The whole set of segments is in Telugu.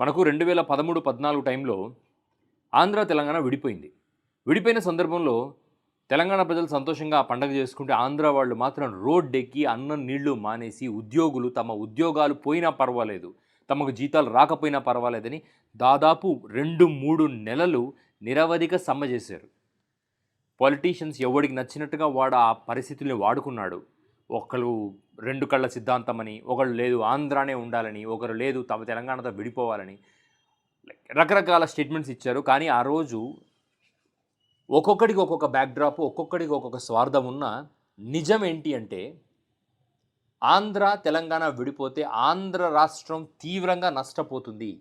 మనకు రెండు వేల పదమూడు పద్నాలుగు టైంలో ఆంధ్ర తెలంగాణ విడిపోయింది. విడిపోయిన సందర్భంలో తెలంగాణ ప్రజలు సంతోషంగా ఆ పండగ చేసుకుంటే ఆంధ్ర వాళ్ళు మాత్రం రోడ్డెక్కి అన్నం నీళ్ళు మానేసి ఉద్యోగులు తమ ఉద్యోగాలు పోయినా పర్వాలేదు తమకు జీతాలు రాకపోయినా పర్వాలేదని దాదాపు రెండు మూడు నెలలు నిరవధిక సమ్మె చేశారు. పొలిటీషియన్స్ ఎవడికి నచ్చినట్టుగా వాడు ఆ పరిస్థితుల్ని వాడుకున్నాడు. ఒకళ్ళు రెండు కళ్ళ సిద్ధాంతమని ఒకరు ఒకళ్ళు లేదు ఆంధ్రానే ఉండాలని ఒకరు లేదు తమ తెలంగాణతో విడిపోవాలని రకరకాల స్టేట్మెంట్స్ ఇచ్చారు. కానీ ఆ రోజు ఒక్కొక్కడికి ఒక్కొక్క బ్యాక్డ్రాప్ ఒక్కొక్కడికి ఒక్కొక్క స్వార్థం ఉన్న నిజం ఏంటి అంటే ఆంధ్ర తెలంగాణ విడిపోతే ఆంధ్ర రాష్ట్రం తీవ్రంగా నష్టపోతుంది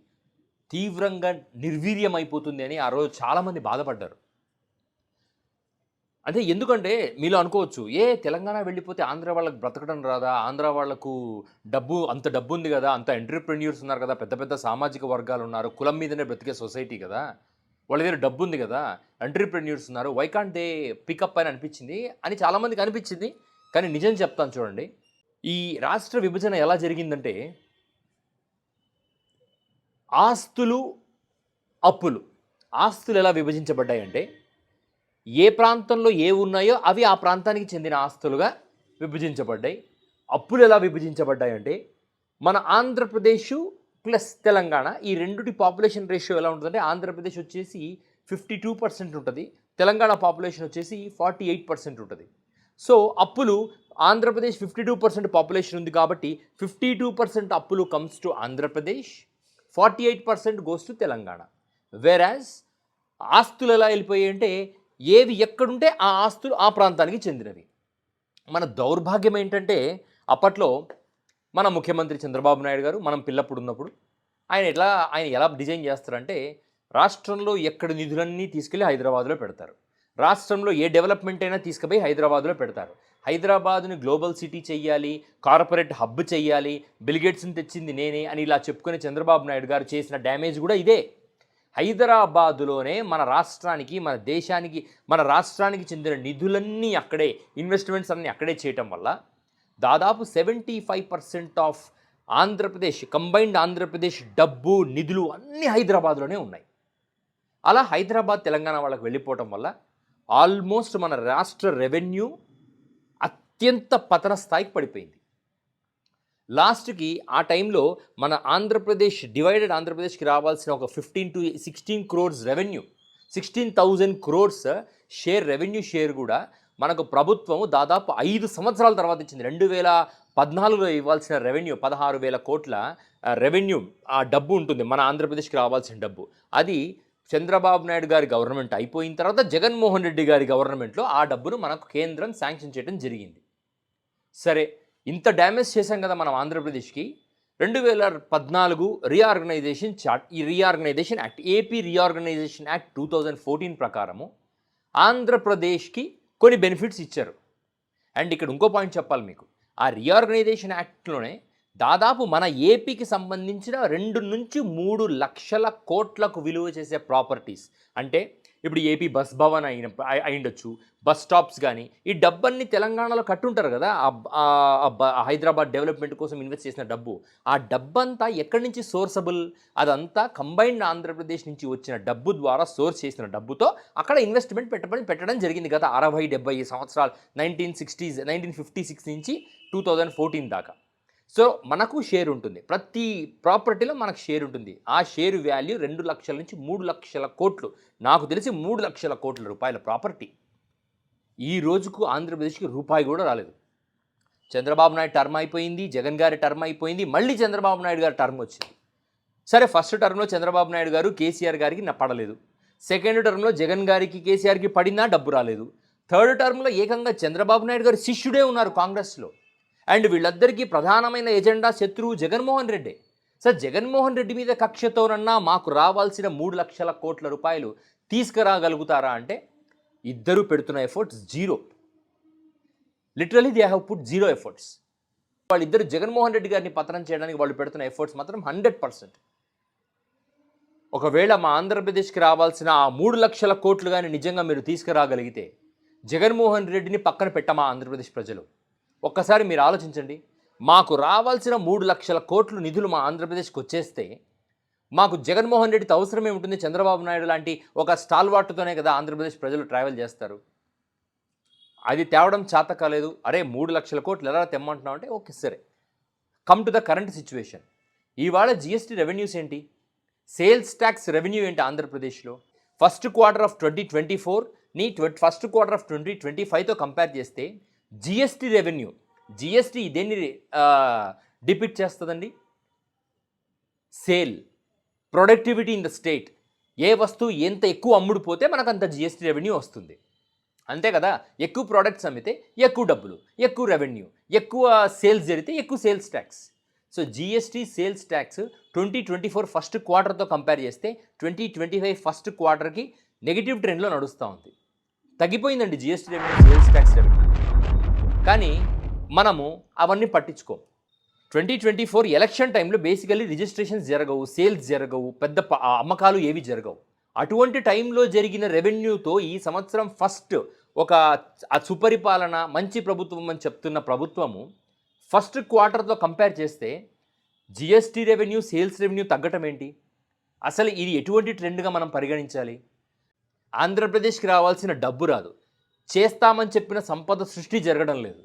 తీవ్రంగా నిర్వీర్యమైపోతుంది అని ఆ రోజు చాలామంది బాధపడ్డారు. అంటే ఎందుకంటే మీలో అనుకోవచ్చు ఏ తెలంగాణ వెళ్ళిపోతే ఆంధ్ర వాళ్ళకి బ్రతకడం రాదా? ఆంధ్ర వాళ్ళకు డబ్బు అంత డబ్బు ఉంది కదా? అంత ఎంటర్ప్రెన్యూర్స్ ఉన్నారు కదా? పెద్ద పెద్ద సామాజిక వర్గాలు ఉన్నారు కులం మీదనే బ్రతికే సొసైటీ కదా? వాళ్ళ దగ్గర డబ్బు ఉంది కదా? ఎంటర్ప్రెన్యూర్స్ ఉన్నారు వై కాంట్ దే పికప్ అని అనిపించింది? అని చాలామందికి అనిపించింది కానీ నిజం చెప్తాను చూడండి. ఈ రాష్ట్ర విభజన ఎలా జరిగిందంటే ఆస్తులు అప్పులు. ఆస్తులు ఎలా విభజించబడ్డాయంటే ఏ ప్రాంతంలో ఏ ఉన్నాయో అవి ఆ ప్రాంతానికి చెందిన ఆస్తులుగా విభజించబడ్డాయి. అప్పులు ఎలా విభజించబడ్డాయంటే మన ఆంధ్రప్రదేశ్ ప్లస్ తెలంగాణ ఈ రెండుటి పాపులేషన్ రేషియో ఎలా ఉంటుందంటే ఆంధ్రప్రదేశ్ వచ్చేసి ఫిఫ్టీ టూ పర్సెంట్ ఉంటుంది తెలంగాణ పాపులేషన్ వచ్చేసి ఫార్టీ ఎయిట్ పర్సెంట్ ఉంటుంది. సో అప్పులు Andhra Pradesh fifty two percent population ఉంది కాబట్టి ఫిఫ్టీ టూ పర్సెంట్ అప్పులు comes to Andhra Pradesh forty eight percent goes to Telangana. Whereas ఆస్తులు ఎలా వెళ్ళిపోయాయి అంటే ఏవి ఎక్కడుంటే ఆ ఆస్తులు ఆ ప్రాంతానికి చెందినవి. మన దౌర్భాగ్యం ఏంటంటే అప్పట్లో మన ముఖ్యమంత్రి చంద్రబాబు నాయుడు గారు మనం పిల్లప్పుడు ఉన్నప్పుడు ఆయన ఎట్లా ఆయన ఎలా డిజైన్ చేస్తారంటే రాష్ట్రంలో ఎక్కడ నిధులన్నీ తీసుకెళ్ళి హైదరాబాద్లో పెడతారు. రాష్ట్రంలో ఏ డెవలప్మెంట్ అయినా తీసుకుపోయి హైదరాబాద్లో పెడతారు. హైదరాబాద్ని గ్లోబల్ సిటీ చెయ్యాలి కార్పొరేట్ హబ్ చేయాలి బిల్గేట్స్ని తెచ్చింది నేనే అని ఇలా చెప్పుకునే చంద్రబాబు నాయుడు గారు చేసిన డ్యామేజ్ కూడా ఇదే. హైదరాబాదులోనే మన రాష్ట్రానికి మన దేశానికి మన రాష్ట్రానికి చెందిన నిధులన్నీ అక్కడే ఇన్వెస్ట్మెంట్స్ అన్నీ అక్కడే చేయటం వల్ల దాదాపు seventy five percent of Andhra Pradesh combined Andhra Pradesh డబ్బు నిధులు అన్నీ హైదరాబాద్లోనే ఉన్నాయి. అలా హైదరాబాద్ తెలంగాణ వాళ్ళకి వెళ్ళిపోవటం వల్ల ఆల్మోస్ట్ మన రాష్ట్ర రెవెన్యూ అత్యంత పతన స్థాయికి పడిపోయింది. లాస్ట్కి ఆ టైంలో మన ఆంధ్రప్రదేశ్ డివైడెడ్ ఆంధ్రప్రదేశ్కి రావాల్సిన ఒక fifteen to sixteen crores revenue sixteen thousand crores share revenue share కూడా మనకు ప్రభుత్వము దాదాపు ఐదు సంవత్సరాల తర్వాత ఇచ్చింది. రెండు వేల పద్నాలుగులో ఇవ్వాల్సిన రెవెన్యూ పదహారు వేల కోట్ల రెవెన్యూ ఆ డబ్బు ఉంటుంది. మన ఆంధ్రప్రదేశ్కి రావాల్సిన డబ్బు. అది చంద్రబాబు నాయుడు గారి గవర్నమెంట్ అయిపోయిన తర్వాత జగన్మోహన్ రెడ్డి గారి గవర్నమెంట్లో ఆ డబ్బును మనకు కేంద్రం శాంక్షన్ చేయడం జరిగింది. సరే ఇంత డ్యామేజ్ చేశాం కదా మనం ఆంధ్రప్రదేశ్కి. రెండు వేల పద్నాలుగు రీఆర్గనైజేషన్ చార్ట్ ఈ reorganisation act AP reorganisation act two thousand fourteen ప్రకారము ఆంధ్రప్రదేశ్కి కొన్ని బెనిఫిట్స్ ఇచ్చారు. అండ్ ఇక్కడ ఇంకో పాయింట్ చెప్పాలి మీకు. ఆ రీఆర్గనైజేషన్ యాక్ట్లోనే దాదాపు మన ఏపీకి సంబంధించిన రెండు నుంచి మూడు లక్షల కోట్లకు విలువ చేసే ప్రాపర్టీస్ అంటే ఇప్పుడు ఏపీ బస్ భవన్ అయిన అయిండొచ్చు బస్ స్టాప్స్ కానీ ఈ డబ్బన్ని తెలంగాణలో కట్టుంటారు కదా హైదరాబాద్ డెవలప్మెంట్ కోసం ఇన్వెస్ట్ చేసిన డబ్బు ఆ డబ్బంతా ఎక్కడి నుంచి సోర్సబుల్? అదంతా కంబైన్డ్ ఆంధ్రప్రదేశ్ నుంచి వచ్చిన డబ్బు ద్వారా సోర్స్ చేసిన డబ్బుతో అక్కడ ఇన్వెస్ట్మెంట్ పెట్టబడి పెట్టడం జరిగింది గత అరవై డెబ్బై సంవత్సరాలు nineteen sixties nineteen fifty six నుంచి టూ థౌజండ్ ఫోర్టీన్ దాకా. సో మనకు షేర్ ఉంటుంది. ప్రతి ప్రాపర్టీలో మనకు షేర్ ఉంటుంది. ఆ షేర్ వాల్యూ రెండు లక్షల నుంచి మూడు లక్షల కోట్లు. నాకు తెలిసి మూడు లక్షల కోట్ల రూపాయల ప్రాపర్టీ. ఈ రోజుకు ఆంధ్రప్రదేశ్కి రూపాయి కూడా రాలేదు. చంద్రబాబు నాయుడు టర్మ్ అయిపోయింది జగన్ గారి టర్మ్ అయిపోయింది మళ్ళీ చంద్రబాబు నాయుడు గారి టర్మ్ వచ్చింది. సరే ఫస్ట్ టర్మ్లో చంద్రబాబు నాయుడు గారు కేసీఆర్ గారికి నా పడలేదు. సెకండ్ టర్మ్లో జగన్ గారికి కేసీఆర్కి పడినా డబ్బు రాలేదు. థర్డ్ టర్మ్లో ఏకంగా చంద్రబాబు నాయుడు గారు శిష్యుడే ఉన్నారు కాంగ్రెస్లో. అండ్ వీళ్ళందరికీ ప్రధానమైన ఎజెండా శత్రువు జగన్మోహన్ రెడ్డి. సార్ జగన్మోహన్ రెడ్డి మీద కక్షతోనన్నా మాకు రావాల్సిన మూడు లక్షల కోట్ల రూపాయలు తీసుకురాగలుగుతారా అంటే ఇద్దరు పెడుతున్న efforts zero. Literally they have put zero efforts. వాళ్ళిద్దరు జగన్మోహన్ రెడ్డి గారిని పతనం చేయడానికి వాళ్ళు పెడుతున్న ఎఫర్ట్స్ మాత్రం హండ్రెడ్ పర్సెంట్. ఒకవేళ మా ఆంధ్రప్రదేశ్కి రావాల్సిన ఆ మూడు లక్షల కోట్లు కానీ నిజంగా మీరు తీసుకురాగలిగితే జగన్మోహన్ రెడ్డిని పక్కన పెట్టమా ఆంధ్రప్రదేశ్ ప్రజలు? ఒక్కసారి మీరు ఆలోచించండి. మాకు రావాల్సిన మూడు లక్షల కోట్లు నిధులు మా ఆంధ్రప్రదేశ్కి వచ్చేస్తే మాకు జగన్మోహన్ రెడ్డితో అవసరం ఏముంటుంది చంద్రబాబు నాయుడు లాంటి ఒక స్టాల్వాట్తోనే కదా ఆంధ్రప్రదేశ్ ప్రజలు ట్రావెల్ చేస్తారు. అది తేవడం చేత కాలేదు. అరే మూడు లక్షల కోట్లు ఎలా తెమ్మంటున్నావు అంటే ఓకే సరే. Come to the current situation. ఇవాళ జిఎస్టీ రెవెన్యూస్ ఏంటి? సేల్స్ ట్యాక్స్ రెవెన్యూ ఏంటి ఆంధ్రప్రదేశ్లో? First quarter of twenty twenty ఫోర్ని first quarter of twenty twenty ఫైవ్తో compare చేస్తే జిఎస్టీ రెవెన్యూ జిఎస్టీ దేన్ని డిపిట్ చేస్తుందండి? Sale productivity in the state. ఏ వస్తువు ఎంత ఎక్కువ అమ్ముడుపోతే మనకు అంత జిఎస్టీ రెవెన్యూ వస్తుంది. అంతే కదా? ఎక్కువ ప్రోడక్ట్స్ అమ్మితే ఎక్కువ డబ్బులు ఎక్కువ రెవెన్యూ ఎక్కువ సేల్స్ జరిగితే ఎక్కువ sales tax. So GST sales tax twenty twenty four first క్వార్టర్తో compare చేస్తే ట్వంటీ ట్వంటీ ఫైవ్ ఫస్ట్ క్వార్టర్కి నెగిటివ్ ట్రెండ్లో నడుస్తూ ఉంది. తగ్గిపోయిందండి GST revenue sales tax revenue. కానీ మనము అవన్నీ పట్టించుకోం ట్వంటీ ట్వంటీ ఫోర్ ఎలక్షన్ టైంలో బేసికలీ రిజిస్ట్రేషన్స్ జరగవు సేల్స్ జరగవు పెద్ద అమ్మకాలు ఏవి జరగవు. అటువంటి టైంలో జరిగిన రెవెన్యూతో ఈ సంవత్సరం ఫస్ట్ ఒక సుపరిపాలన మంచి ప్రభుత్వం అని చెప్తున్న ప్రభుత్వము ఫస్ట్ క్వార్టర్తో కంపేర్ చేస్తే జిఎస్టీ రెవెన్యూ సేల్స్ రెవెన్యూ తగ్గటం ఏంటి? అసలు ఇది ఎటువంటి ట్రెండ్గా మనం పరిగణించాలి? ఆంధ్రప్రదేశ్కి రావాల్సిన డబ్బు రాదు. చేస్తామని చెప్పిన సంపద సృష్టి జరగడం లేదు.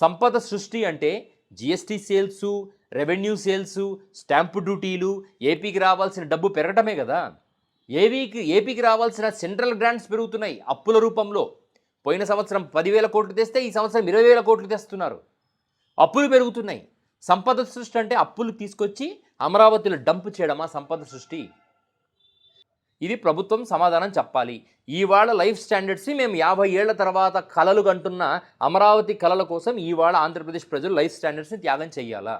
సంపద సృష్టి అంటే GST sales revenue sales stamp డ్యూటీలు ఏపీకి రావాల్సిన డబ్బు పెరగటమే కదా. ఏపీకి ఏపీకి రావాల్సిన సెంట్రల్ గ్రాంట్స్ పెరుగుతున్నాయి అప్పుల రూపంలో. పోయిన సంవత్సరం పదివేల కోట్లు తెస్తే ఈ సంవత్సరం ఇరవై వేల కోట్లు తెస్తున్నారు. అప్పులు పెరుగుతున్నాయి. సంపద సృష్టి అంటే అప్పులు తీసుకొచ్చి అమరావతిలో డంప్ చేయడమా సంపద సృష్టి? ఇది ప్రభుత్వం సమాధానం చెప్పాలి. ఇవాళ లైఫ్ స్టాండర్డ్స్ని మేము యాభై ఏళ్ళ తర్వాత కలలు కంటున్న అమరావతి కలల కోసం ఇవాళ ఆంధ్రప్రదేశ్ ప్రజలు లైఫ్ స్టాండర్డ్స్ని త్యాగం చేయాలా?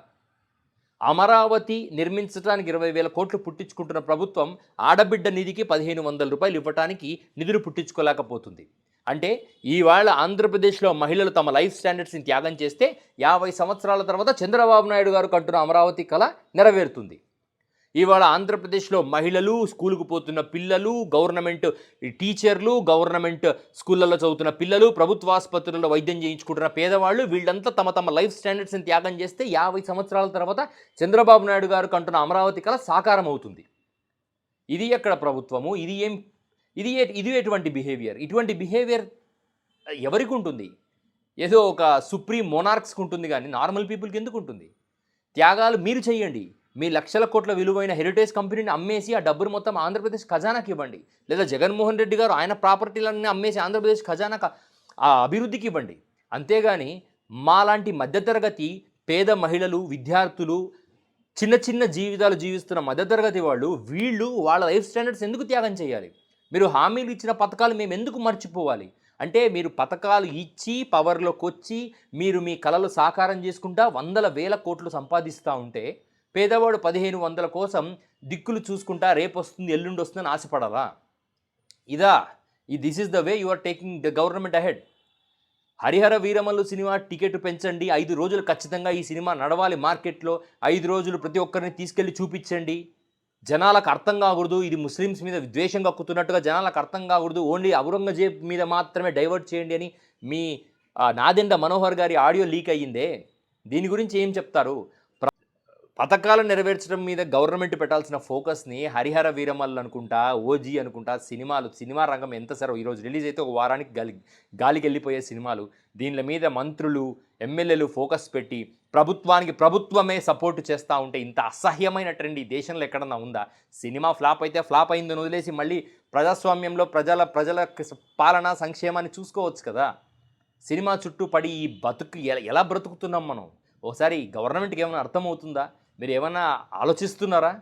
అమరావతి నిర్మించడానికి ఇరవై వేల కోట్లు పుట్టించుకుంటున్న ప్రభుత్వం ఆడబిడ్డ నిధికి పదిహేను వందల రూపాయలు ఇవ్వడానికి నిధులు పుట్టించుకోలేకపోతుంది. అంటే ఇవాళ ఆంధ్రప్రదేశ్లో మహిళలు తమ లైఫ్ స్టాండర్డ్స్ని త్యాగం చేస్తే యాభై సంవత్సరాల తర్వాత చంద్రబాబు నాయుడు గారు కంటున్న అమరావతి కళ నెరవేరుతుంది. ఇవాళ ఆంధ్రప్రదేశ్లో మహిళలు స్కూలుకు పోతున్న పిల్లలు గవర్నమెంట్ టీచర్లు గవర్నమెంట్ స్కూళ్ళల్లో చదువుతున్న పిల్లలు ప్రభుత్వ ఆసుపత్రుల్లో వైద్యం చేయించుకుంటున్న పేదవాళ్ళు వీళ్ళంతా తమ తమ లైఫ్ స్టాండర్డ్స్ని త్యాగం చేస్తే యాభై సంవత్సరాల తర్వాత చంద్రబాబు నాయుడు గారు కంటున్న అమరావతి కళ సాకారం అవుతుంది. ఇది ఎక్కడ ప్రభుత్వము? ఇది ఏం? ఇది ఇది ఎటువంటి బిహేవియర్? ఇటువంటి బిహేవియర్ ఎవరికి ఉంటుంది? ఏదో ఒక సుప్రీం మోనార్క్స్కి ఉంటుంది కానీ నార్మల్ పీపుల్కి ఎందుకు ఉంటుంది? త్యాగాలు మీరు చేయండి మీ లక్షల కోట్ల విలువైన హెరిటేజ్ కంపెనీని అమ్మేసి ఆ డబ్బును మొత్తం ఆంధ్రప్రదేశ్ ఖజానాకి ఇవ్వండి. లేదా జగన్మోహన్ రెడ్డి గారు ఆయన ప్రాపర్టీలన్నీ అమ్మేసి ఆంధ్రప్రదేశ్ ఖజానా ఆ అభివృద్ధికి ఇవ్వండి. అంతేగాని మాలాంటి మధ్యతరగతి పేద మహిళలు విద్యార్థులు చిన్న చిన్న జీవితాలు జీవిస్తున్న మధ్యతరగతి వాళ్ళు వీళ్ళు వాళ్ళ లైఫ్ స్టాండర్డ్స్ ఎందుకు త్యాగం చేయాలి? మీరు హామీలు ఇచ్చిన పథకాలు మేము ఎందుకు మర్చిపోవాలి? అంటే మీరు పథకాలు ఇచ్చి పవర్లోకి వచ్చి మీరు మీ కళలు సాకారం చేసుకుంటా వందల వేల కోట్లు సంపాదిస్తూ ఉంటే పేదవాడు పదిహేను వందల కోసం దిక్కులు చూసుకుంటా రేపు వస్తుంది ఎల్లుండి వస్తుందని ఆశపడాలా ఇదా ఈ this is the way you are taking the government ahead. Harihara Veeramallu cinema ticket పెంచండి ఐదు రోజులు ఖచ్చితంగా ఈ సినిమా నడవాలి మార్కెట్లో ఐదు రోజులు ప్రతి ఒక్కరిని తీసుకెళ్ళి చూపించండి. జనాలకు అర్థం కాకూడదు ఇది ముస్లిమ్స్ మీద ద్వేషం కక్కుతున్నట్టుగా జనాలకు అర్థం కాకూడదు ఓన్లీ ఔరంగజేబ్ మీద మాత్రమే డైవర్ట్ చేయండి అని మీ నాదెండ మనోహర్ గారి ఆడియో లీక్ అయ్యిందే? దీని గురించి ఏం చెప్తారు? పథకాలు నెరవేర్చడం మీద గవర్నమెంట్ పెట్టాల్సిన ఫోకస్ని హరిహర వీరమల్లు అనుకుంటా ఓజీ అనుకుంటా సినిమాలు సినిమా రంగం ఎంత సరో. ఈరోజు రిలీజ్ అయితే ఒక వారానికి గాలి గాలికి వెళ్ళిపోయే సినిమాలు. దీనిల మీద మంత్రులు ఎమ్మెల్యేలు ఫోకస్ పెట్టి ప్రభుత్వానికి ప్రభుత్వమే సపోర్ట్ చేస్తూ ఉంటే ఇంత అసహ్యమైన ట్రెండ్ ఈ దేశంలో ఎక్కడన్నా ఉందా? సినిమా ఫ్లాప్ అయితే ఫ్లాప్ అయిందని వదిలేసి మళ్ళీ ప్రజాస్వామ్యంలో ప్రజల ప్రజల పాలన సంక్షేమాన్ని చూసుకోవచ్చు కదా? సినిమా చుట్టూ పడి ఈ బతుకు ఎలా ఎలా బ్రతుకుతున్నాం మనం? ఒకసారి గవర్నమెంట్కి ఏమైనా అర్థమవుతుందా? మీరు ఏమన్నా ఆలోచిస్తున్నారా?